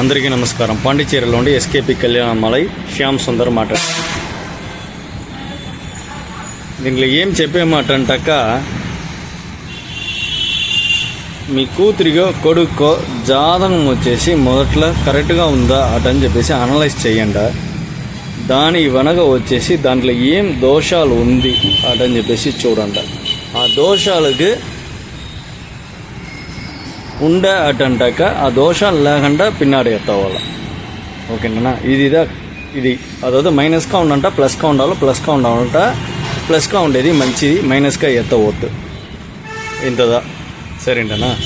అందరికీ నమస్కారం. పాండిచేరిలో ఉండి ఎస్కేపి కళ్యాణమలై శ్యామ్ సుందర్ మాట. దీంట్లో ఏం చెప్పే మాట అంటాక మీ కూతురిగో కొడుకో జాతకం వచ్చేసి మొదట్లో కరెక్ట్గా ఉందా అటని చెప్పేసి అనలైజ్ చేయండి. దాని వెనక వచ్చేసి దాంట్లో ఏం దోషాలు ఉంది అటని చెప్పేసి చూడండి. ఆ దోషాలకి ಉಂಡೆ ಅಟಂಟಕ ఆ ದೋಷ లేకుండా ಪಿನ್ನಾಡಿ ಎತ್ತವಲ್ಲ ఓకేనా? ఇది ఇదా? ఇది. అదొక మైనస్గా కౌంట్ ప్లస్గా ఉండాలి ప్లస్గా ఉండాలంట. ప్లస్గా ఉండేది మంచిది మైనస్గా ఎత్తవద్దు. ఇంతదా? సరేంటనా?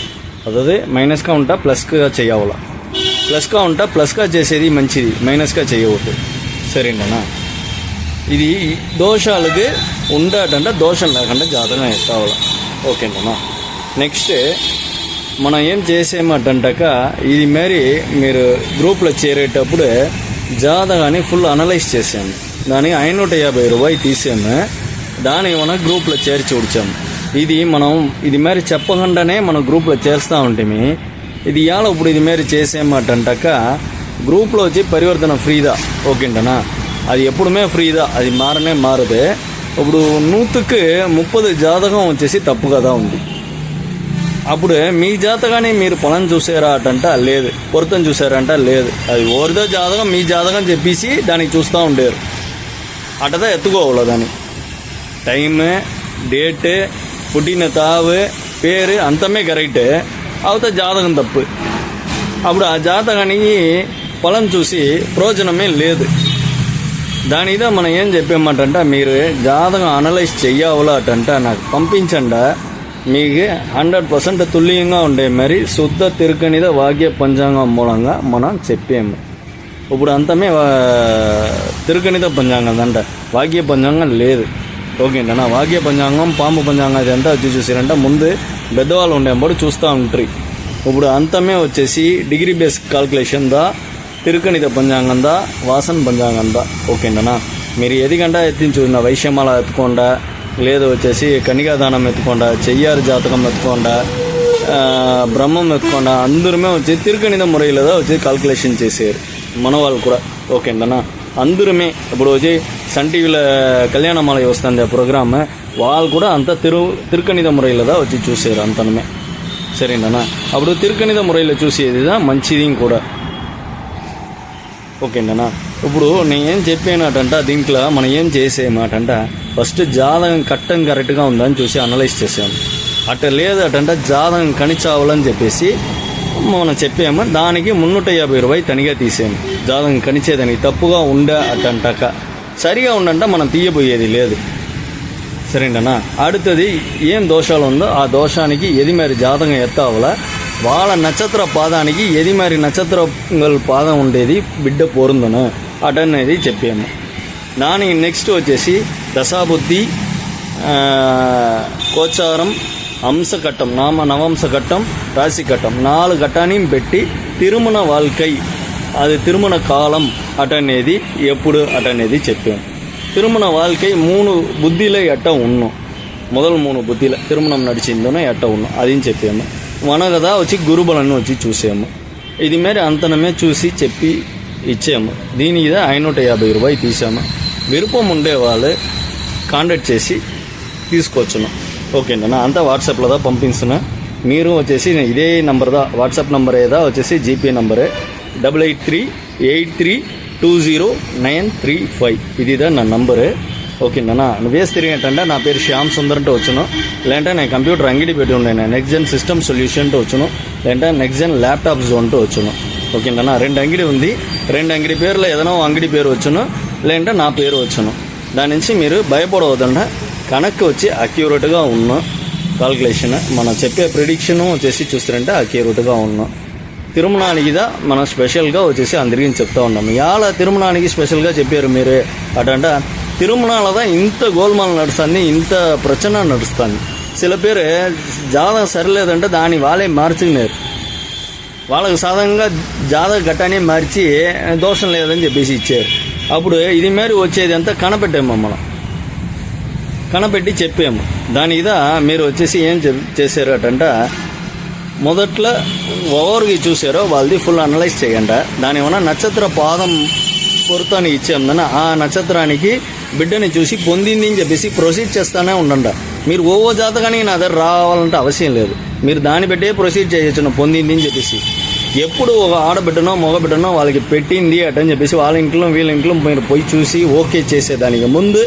అదే మైనస్గా ఉంటా ప్లస్గా చేయాల ప్లస్గా ఉంటా ప్లస్గా చేసేది మంచిది మైనస్గా చేయవద్దు సరేంటనా? ఇది దోషాలకి ఉండటంటే దోషం లేకుండా జాతరణ ఎత్తావాల ఓకేనా నెక్స్ట్ మనం ఏం చేసేమంటాక ఇది మరి మీరు గ్రూప్లో చేరేటప్పుడు జాతకాన్ని ఫుల్ అనలైజ్ చేసాము దాని ఐనూట యాభై రూపాయలు తీసాము. దాన్ని మనం గ్రూప్లో చేర్చి ఉడిచాము. ఇది మనం ఇది మరి చెప్పకుండానే మనం గ్రూప్లో చేస్తూ ఉంటాము. ఇది ఇవాళ ఇప్పుడు ఇది మరి చేసేమంటాక గ్రూప్లో వచ్చి పరివర్తన ఫ్రీదా? ఓకేంటనా? అది ఎప్పుడుమే ఫ్రీదా? అది మారనే మారదే. ఇప్పుడు నూతుకు ముప్పది జాతకం వచ్చేసి తప్పు కదా ఉంది. అప్పుడు మీ జాతకాన్ని మీరు పొలం చూసారా అటంట లేదు. పొరుతం చూసారంట లేదు. అది ఓరిదో జాతకం మీ జాతకం చెప్పేసి దానికి చూస్తూ ఉండేరు. అటదా ఎత్తుకోవాలి దాన్ని? టైమ్ డేట్ పుట్టిన తావు పేరు అంతమే కరెక్టే. అవత జాతకం తప్పు. అప్పుడు ఆ జాతకానికి పొలం చూసి ప్రయోజనమే లేదు. దానిదా మనం ఏం చెప్పామంటే మీరు జాతకం అనలైజ్ చెయ్యవలా అటంట నాకు పంపించండా. మీకు హండ్రెడ్ పర్సెంట్ తుల్యంగా ఉండే మరి శుద్ధ తిరుకనిద వాక్య పంచాంగం మూలంగా మనం చెప్పాము. ఇప్పుడు అంతమే వా- పంచాంగం అంట వాక్య పంచాంగం లేదు. ఓకేంటనా వాక్య పంచాంగం పాము పంచాంగం ఇదంతా వచ్చి చూసారంటే ముందు పెద్దవాళ్ళు ఉండేప్పుడు చూస్తూ ఉంటారు. ఇప్పుడు అంతమే వచ్చేసి డిగ్రీ బేస్ కాల్కులేషన్ దా తిరుకణిత పంచాంగం దా వాసన పంచాంగం దా. ఓకేనా మీరు ఎదిగంట ఎత్తించుకున్న వైశ్యమాల ఎత్తుకోండా లేదు వచ్చేసి కనికాదానం ఎత్తుకోండా చెయ్యారు జాతకం ఎత్తుకోండా బ్రహ్మం ఎత్తుకోండా అందరమే వచ్చి తిరుకణిద ముறையில் தான் వచ్చి కాల్కులేషన్ చేశారు మన వాళ్ళు కూడా ఓకేందనా అందరమే ఇప్పుడు వచ్చి సన్ టీవీలో కళ్యాణమాలయ వస్తుంది ఆ ప్రోగ్రామ్ వాళ్ళు కూడా అంతా తిరు తిరుకణిద ముறையில் தான் వచ్చి చూశారు అంతనమే సరేనా అప్పుడు తిరుకణిద ముறையில் చూసేది మంచిది కూడా ఓకేనా ఇప్పుడు నేను ఏం చెప్పానటంట దీంట్లో మనం ఏం చేసేమాటంట ఫస్ట్ జాతకం కట్టం కరెక్ట్గా ఉందని చూసి అనలైజ్ చేసాము అట్ట లేదటంట జాతకం కనిచావాలని చెప్పేసి మనం చెప్పాము దానికి మున్నూట యాభై రూపాయలు తనిగా తీసాము జాతకం కనిచేదానికి తప్పుగా ఉండే అటంటక సరిగా ఉండంట మనం తీయబోయేది లేదు సరేంటనా அடுத்தது ఏం దోషాలు ఉందో ఆ దోషానికి ఎది మరి జాతకం ఎత్తావలా వాళ్ళ నక్షత్ర పాదానికి ఏది మరి నక్షత్రంగల్ పాదం ఉండేది బిడ్డ పొరుందను అటనేది చెప్పాము దానికి నెక్స్ట్ వచ్చేసి దశాబుద్ధి కోచారం అంశఘట్టం నామ నవంశఘట్టం రాశిఘట్టం నాలుగు ఘట్టాన్ని పెట్టి తిరుమణ వాల్కై అది తిరుమణ కాలం అటనేది ఎప్పుడు అటనేది చెప్పాము తిరుమణ వాల్కై మూడు బుద్ధిలో ఎట్ట ఉన్నాం முதல் மூணு புத்தியில் திருமணம் நடிச்சிருந்தோன்னா எட்ட ஒன்று அதையும் செப்பியம்மா మనగదా వచ్చి గురుబలను వచ్చి చూసాము ఇది మేర అంతనమే చూసి చెప్పి ఇచ్చాము దీని మీద ఐనూట యాభై రూపాయలు తీసాము విరుపం ఉండే వాళ్ళే కాంటాక్ట్ చేసి తీసుకొచ్చును. ఓకేనా అంతా వాట్సాప్లో దా పంపిస్తున్నా. మీరు వచ్చేసి ఇదే నంబర్దా వాట్సాప్ నంబర్ ఏదా వచ్చేసి GPay నంబరే double eight three eight three two zero nine three five ఇదిదా నా నంబరు ఓకేనా తిరిగి తిరిగేటంటే నా పేరు శ్యామ్ సుందర్ అంటే వచ్చును. లేదంటే నేను కంప్యూటర్ అంగిడి పెట్టి ఉన్నాను నెక్స్ట్ జెన్ సిస్టమ్ సొల్యూషన్ అంటే వచ్చును. లేదంటే నెక్స్ట్ జెన్ ల్యాప్టాప్ జోన్ అంటే వచ్చును. ఓకేనా రెండు అంగడి ఉంది. రెండు అంగడి పేర్లో ఏదైనా ఓ అంగడి పేరు వచ్చును. లేదంటే నా పేరు వచ్చును. దాని నుంచి మీరు భయపడవద్దంట. కనక్కి వచ్చి అక్యూరేట్గా ఉన్న కాల్కులేషన్ మనం చెప్పే ప్రిడిక్షన్ వచ్చేసి చూస్తారంటే అక్యూరేట్గా ఉన్నాం. తిరుమలానికి మనం స్పెషల్గా వచ్చేసి అందరికీ చెప్తా ఉన్నాం. ఇవాళ తిరుమలానికి స్పెషల్గా చెప్పారు మీరే. అటంట తిరుమలలో ఇంత గోల్మాల్ నడుస్తాన్ని ఇంత ప్రచన నడుస్తాను చిల పేరు జాతకం సరిలేదంటే దాని వాళ్ళే మార్చుకున్నారు. వాళ్ళకు సాధారణంగా జాతక ఘట్టాన్ని మార్చి దోషం లేదని చెప్పేసి ఇచ్చారు. అప్పుడు ఇది మేర వచ్చేది అంతా కనపెట్టాము మనం కనపెట్టి చెప్పాము దాని మీద మీరు వచ్చేసి ఏం చెప్- చేశారు అటంట మొదట్లో ఎవరికి చూసారో వాళ్ళది ఫుల్ అనలైజ్ చేయండి దాని ఏమన్నా నక్షత్ర పాదం పొరుతానికి ఇచ్చామన్న ఆ నక్షత్రానికి బిడ్డని చూసి పొందింది అని చెప్పేసి ప్రొసీడ్ చేస్తానే ఉండండి. మీరు ఓవో జాతకానికి నా దగ్గర రావాలంటే అవసరం లేదు. మీరు దాన్ని పెట్టే ప్రొసీడ్ చేయొచ్చును పొందింది అని చెప్పేసి. ఎప్పుడు ఒక ఆడబిడ్డనో మగబిడ్డనో వాళ్ళకి పెట్టింది అటని చెప్పేసి వాళ్ళ ఇంట్లో వీళ్ళ ఇంట్లో మీరు పోయి చూసి ఓకే చేసేదానికి ముందు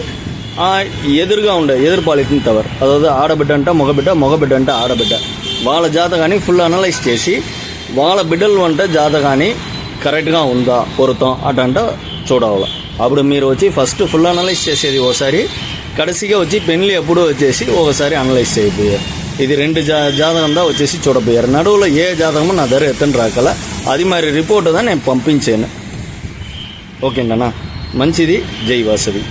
ఎదురుగా ఉండే ఎదురు పాలిటిన్ టవర్. అதாவது ఆడబిడ్డ అంట మగబిడ్డ మగబిడ్డ అంట ఆడబిడ్డ. వాళ్ళ జాతకాన్ని ఫుల్ అనలైజ్ చేసి వాళ్ళ బిడ్డలు వంట జాతకాన్ని కరెక్ట్గా ఉందా పొరుతాం అటంట చూడవాలి అప్పుడు మీరు వచ్చి ఫస్ట్ ఫుల్ అనలైజ్ చేసేది ఒకసారి కడసిగా వచ్చి పెన్లు ఎప్పుడూ వచ్చేసి ఒకసారి అనలైజ్ చేయబోయారు ఇది రెండు జా జాతకం దా వచ్చేసి చూడబోయారు నడువులో ఏ జాతకమో నా దగ్గర ఎత్తని రాకల. అది మరి రిపోర్ట్ దా నేను పంపించాను. ఓకేనా? మంచిది. జై వాసవి.